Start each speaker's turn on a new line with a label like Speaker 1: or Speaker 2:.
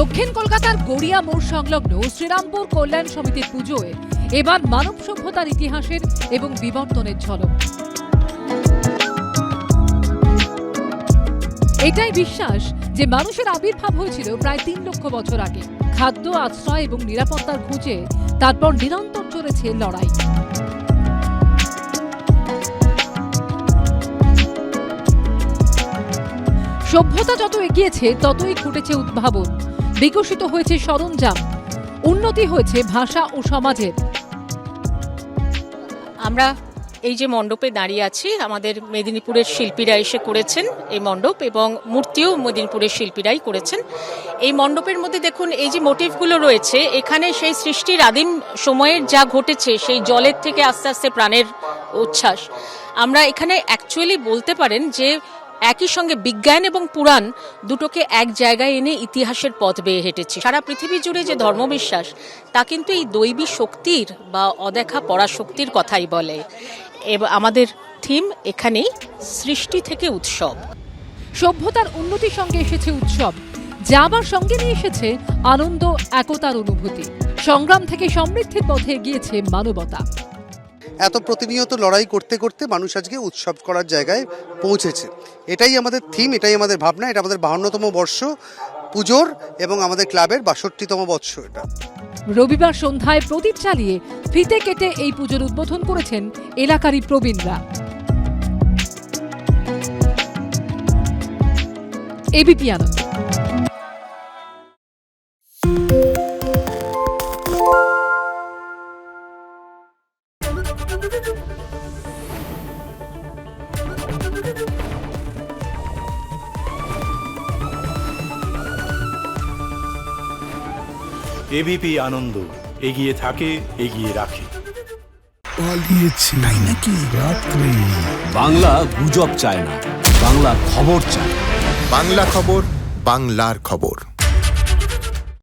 Speaker 1: দক্ষিণ কলকাতার গড়িয়া মোড় সংলগ্ন শ্রীরামপুর কল্যাণ সমিতির পুজোয় এবার মানব সভ্যতার ইতিহাসের এবং বিবর্তনের ঝলক। এটাই বিশ্বাস যে মানুষের আবির্ভাব হয়েছিল প্রায় তিন লক্ষ বছর আগে। খাদ্য, আশ্রয় এবং নিরাপত্তার খুঁজে তারপর নিরন্তর চলেছে লড়াই। সভ্যতা যত এগিয়েছে, ততই ঘটেছে উদ্ভাবন। বিকশিত হয়েছে সরঞ্জাম। উন্নতি হয়েছে ভাষা ও সমাজের।
Speaker 2: আমরা এই যে মণ্ডপে দাঁড়িয়ে আছি, আমাদের মেদিনীপুরের শিল্পীরা এসে করেছেন এই মণ্ডপ এবং মূর্তিও মেদিনীপুরের শিল্পীরাই করেছেন। এই মণ্ডপের মধ্যে দেখুন, এই যে মোটিভগুলো রয়েছে, এখানে সেই সৃষ্টির আদিম সময়ের যা ঘটেছে, সেই জলের থেকে আস্তে আস্তে প্রাণের উচ্ছ্বাস। আমরা এখানে অ্যাকচুয়ালি বলতে পারেন যে একই সঙ্গে বিজ্ঞান এবং পুরাণ দুটোকে এক জায়গায় এনে ইতিহাসের পথ বেয়ে হেঁটেছে। সারা পৃথিবী জুড়ে যে ধর্মবিশ্বাস, তা কিন্তু এই দৈবী শক্তির বা অদেখা পরাশক্তির কথাই বলে। আমাদের থিম এখানেই, সৃষ্টি থেকে উৎসব।
Speaker 1: সভ্যতার উন্নতির সঙ্গে এসেছে উৎসব যা আবার সঙ্গে নিয়ে এসেছে আনন্দ, একতার অনুভূতি। সংগ্রাম থেকে সমৃদ্ধির পথে এগিয়েছে মানবতা।
Speaker 3: এত প্রতিনিয়ত লড়াই করতে করতে মানুষ আজকে উৎসব করার জায়গায় পৌঁছেছে। এটাই আমাদের থিম এটাই আমাদের ভাবনা, এটা আমাদের বাহান্নতম বর্ষ, পুজোর এবং আমাদের ক্লাবের বাষট্টিতম বৎস এটা।
Speaker 1: রবিবার সন্ধ্যায় প্রদীপ চালিয়ে ফিতে কেটে এই পুজোর উদ্বোধন করেছেন এলাকারই প্রবীণরা। এবিপি আনন্দ।
Speaker 4: এবিপি আনন্দ এগিয়ে থাকে এগিয়ে রাখে।
Speaker 5: পালিয়েছে। তাই নাকি? রাত্রে।
Speaker 6: বাংলা গুজব চায় না বাংলা খবর চায়
Speaker 7: বাংলা খবর বাংলার খবর।